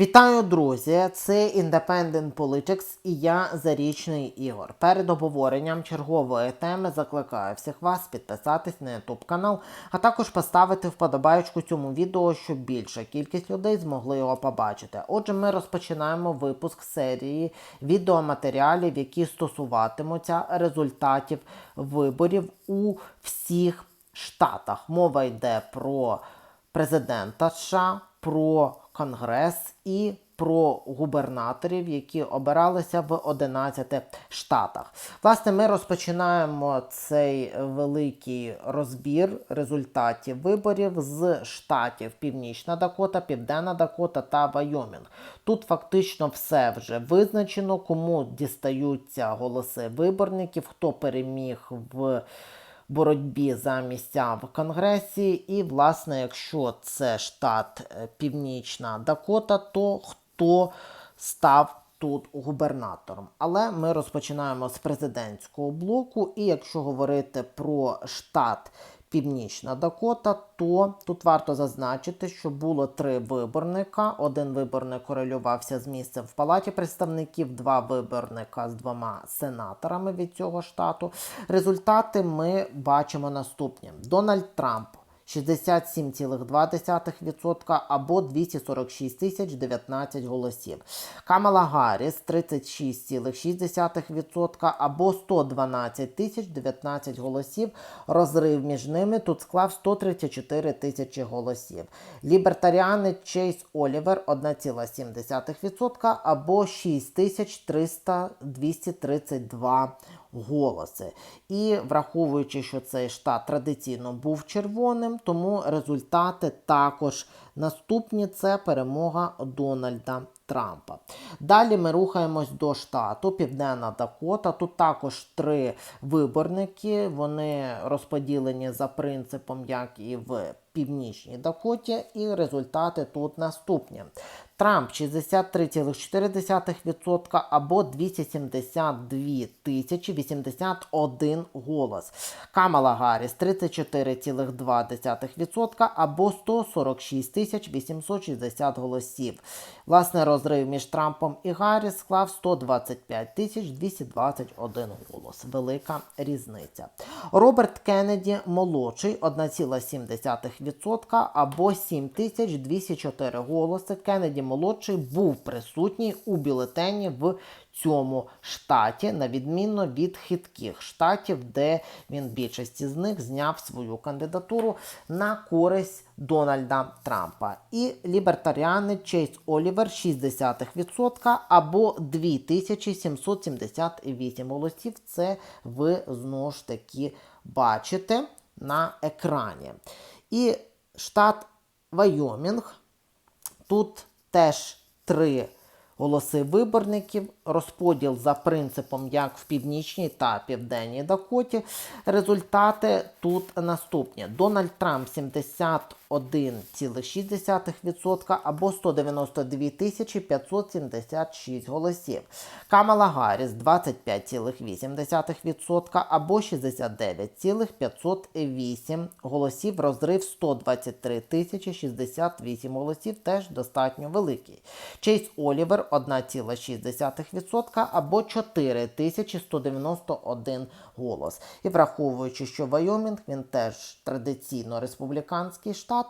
Вітаю, друзі! Це Independent Politics і я Зарічний Ігор. Перед обговоренням чергової теми закликаю всіх вас підписатись на YouTube канал, а також поставити вподобайку цьому відео, щоб більша кількість людей змогли його побачити. Отже, ми розпочинаємо випуск серії відеоматеріалів, які стосуватимуться результатів виборів у всіх штатах. Мова йде про президента США, про Конгрес і про губернаторів, які обиралися в 11 штатах. Власне, ми розпочинаємо цей великий розбір результатів виборів з штатів Північна Дакота, Південна Дакота та Вайомінг. Тут фактично все вже визначено, кому дістаються голоси виборників, хто переміг в боротьбі за місця в Конгресі. І, власне, якщо це штат е, Північна Дакота, то хто став тут губернатором? Але ми розпочинаємо з президентського блоку. І якщо говорити про штат Північна Дакота, то тут варто зазначити, що було три виборника. Один виборник корелювався з місцем в Палаті представників, два виборника з двома сенаторами від цього штату. Результати ми бачимо наступні: Дональд Трамп. 67,2% або 246 тисяч 19 голосів. Камала Гарріс 36,6% або 112 тисяч 19 голосів. Розрив між ними тут склав 134 тисячі голосів. Лібертаріани Чейз Олівер 1,7% або 6300 232 голоси. І враховуючи, що цей штат традиційно був червоним, тому результати також наступні це перемога Дональда Трампа. Далі ми рухаємось до штату Південна Дакота. Тут також три виборники. Вони розподілені за принципом, як і в Північній Дакоті, і результати тут наступні. Трамп 63,4% або 272 тисячі 81 голос. Камала Гарріс 34,2% або 146 тисяч 860 голосів. Власне, розрив між Трампом і Гарріс склав 125 тисяч 221 голос. Велика різниця. Роберт Кеннеді молодший 1,7% або 7204 голоси. Кеннеді молодший був присутній у бюлетені в цьому штаті, на відміну від хитких штатів, де він більшості з них зняв свою кандидатуру на користь Дональда Трампа. І лібертаріани Чейз Олівер 60% або 2778 голосів. Це ви знову ж таки бачите на екрані. І штат Вайомінг. Тут теж три голоси виборників, розподіл за принципом, як в Північній та Південній Дакоті. Результати тут наступні: Дональд Трамп 71,6% або 192 576 голосів. Камала Гарріс 25,8% або 69,508 голосів. Розрив 123 тисячі 68 голосів, теж достатньо великий. Чейз Олівер 1,6% або 4191 голос. І враховуючи, що Вайомінг він теж традиційно республіканський штат,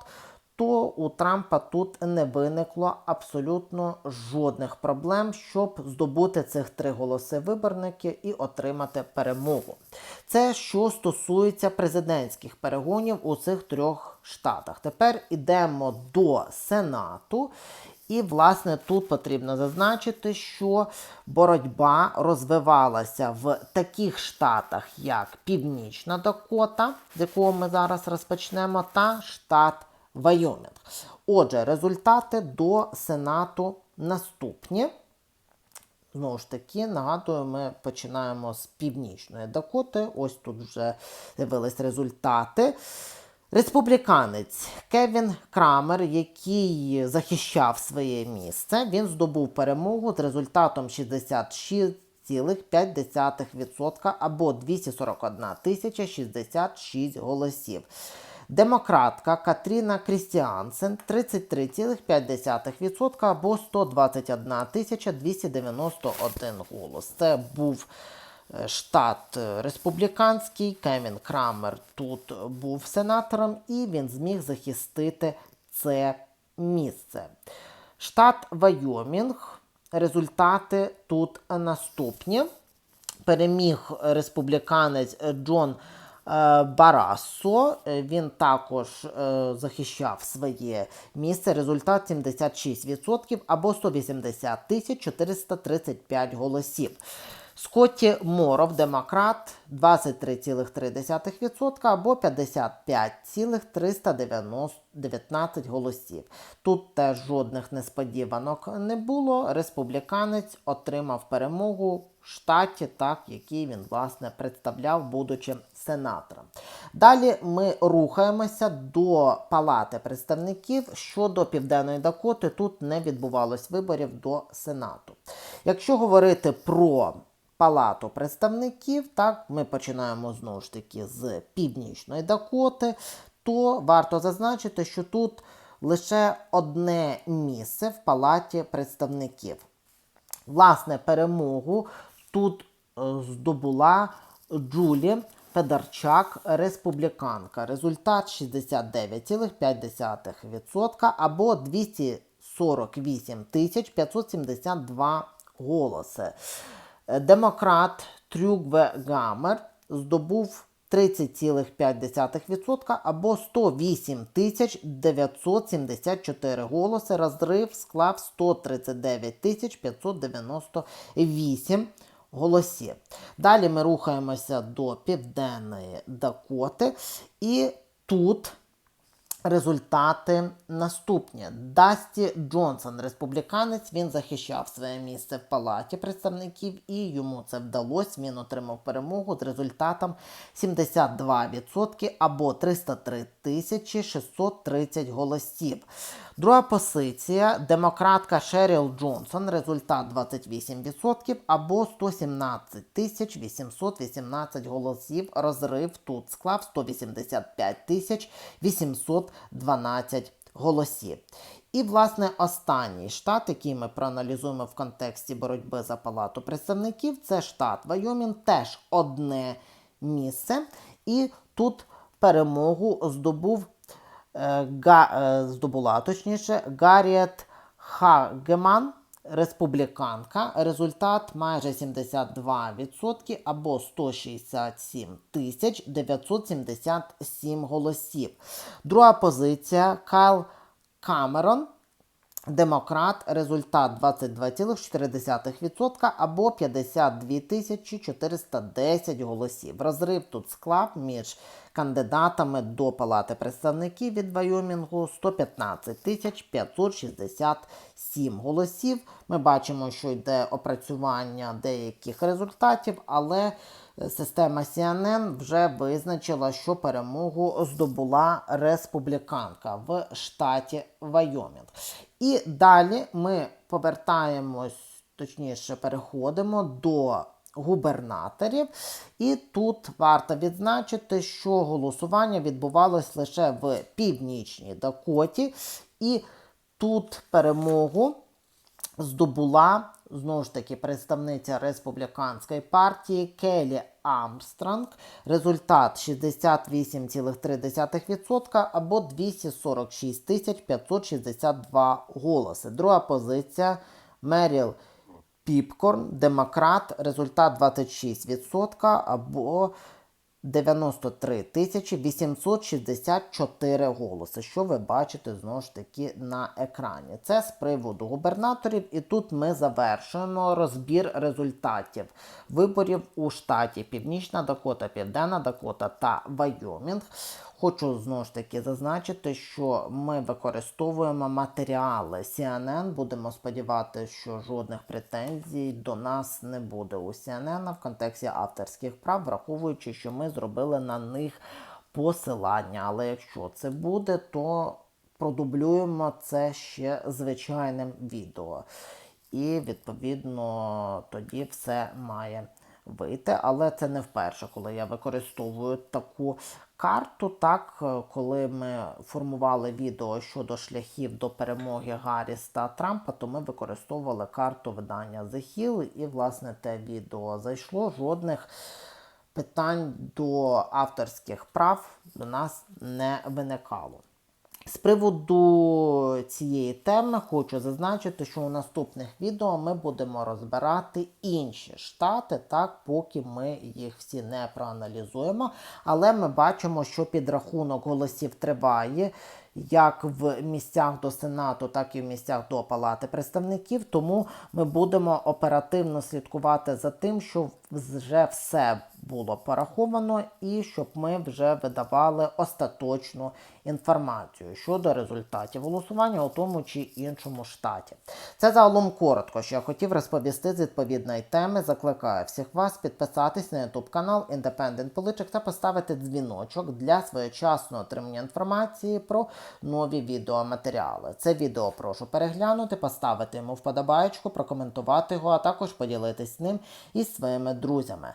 то у Трампа тут не виникло абсолютно жодних проблем, щоб здобути цих три голоси виборники і отримати перемогу. Це що стосується президентських перегонів у цих трьох штатах. Тепер ідемо до Сенату. І, власне, тут потрібно зазначити, що боротьба розвивалася в таких штатах, як Північна Дакота, з якого ми зараз розпочнемо, та штат Вайомінг. Отже, результати до Сенату наступні. Знову ж таки, нагадую, ми починаємо з Північної Дакоти. Ось тут вже з'явились результати. Республіканець Кевін Крамер, який захищав своє місце, він здобув перемогу з результатом 66,5% або 241 тисяча 66 голосів. Демократка Катріна Крістіансен 33,5% або 121 тисяча 291 голос. Це був штат е, республіканський. Кевін Крамер тут був сенатором, і він зміг захистити це місце. Штат Вайомінг. Результати тут наступні. Переміг республіканець Джон е, Барасо. Е, Він також е, захищав своє місце. Результат 76% або 180 тисяч 435 голосів. Скотті Моров, демократ, 23,3% або 55,319 голосів. Тут теж жодних несподіванок не було. Республіканець отримав перемогу в штаті, так, який він власне представляв, будучи сенатором. Далі ми рухаємося до Палати представників щодо Південної Дакоти. Тут не відбувалось виборів до Сенату. Якщо говорити про Палату представників, так, ми починаємо знову ж таки з Північної Дакоти, то варто зазначити, що тут лише одне місце в Палаті представників. Власне, перемогу тут е, здобула Джулі Федорчак, республіканка. Результат 69,5% або 248 тисяч 572 голоси. Демократ Трюгве Гамер здобув 30,5% або 108 974 голоси. Розрив склав 139 598 голосів. Далі ми рухаємося до Південної Дакоти. І тут результати наступні. Дасті Джонсон, республіканець, він захищав своє місце в палаті представників, і йому це вдалося. Він отримав перемогу з результатом 72% або 303 тисячі 630 голосів. Друга позиція демократка Шеріл Джонсон, результат 28% або 117 тисяч 818 голосів. Розрив тут склав 185 тисяч 812 голосів. І, власне, останній штат, який ми проаналізуємо в контексті боротьби за палату представників, це штат Вайомін, теж одне місце. І тут перемогу здобув е, Га, е, здобула, точніше, Гарріет Хагеман, республіканка. Результат майже 72% або 167 тисяч 977 голосів. Друга позиція Кайл Камерон. Демократ, результат 22,4% або 52 тисячі 410 голосів. Розрив тут склав між кандидатами до Палати представників від Вайомінгу 115 тисяч 567 голосів. Ми бачимо, що йде опрацювання деяких результатів, але система CNN вже визначила, що перемогу здобула республіканка в штаті Вайомінг. І далі ми повертаємось, точніше, переходимо до губернаторів. І тут варто відзначити, що голосування відбувалось лише в північній Дакоті, і тут перемогу здобула знову ж таки представниця республіканської партії Келі Армстронг. Результат 68,3% або 246 тисяч 562 голоси. Друга позиція Меріл Піпкорн, демократ, результат 26% або 93 тисячі 864 голоси, що ви бачите знову ж таки на екрані. Це з приводу губернаторів, і тут ми завершуємо розбір результатів виборів у штаті Північна Дакота, Південна Дакота та Вайомінг. Хочу знову ж таки зазначити, що ми використовуємо матеріали CNN. Будемо сподіватися, що жодних претензій до нас не буде у CNN в контексті авторських прав, враховуючи, що ми зробили на них посилання. Але якщо це буде, то продублюємо це ще звичайним відео. І, відповідно, тоді все має вийти, але це не вперше, коли я використовую таку карту. Так, е, коли ми формували відео щодо шляхів до перемоги Гарріс та Трампа, то ми використовували карту видання The Hill, і власне те відео зайшло. Жодних питань до авторських прав до нас не виникало. З приводу цієї теми хочу зазначити, що у наступних відео ми будемо розбирати інші штати, так, поки ми їх всі не проаналізуємо. Але ми бачимо, що підрахунок голосів триває як в місцях до Сенату, так і в місцях до Палати представників. Тому ми будемо оперативно слідкувати за тим, щоб вже все було пораховано, і щоб ми вже видавали остаточну інформацію щодо результатів голосування у тому чи іншому штаті. Це загалом коротко, що я хотів розповісти з відповідної теми. Закликаю всіх вас підписатись на YouTube канал Independent Politics та поставити дзвіночок для своєчасного отримання інформації про нові відеоматеріали. Це відео прошу переглянути, поставити йому вподобаєчку, прокоментувати його, а також поділитись ним із своїми друзями.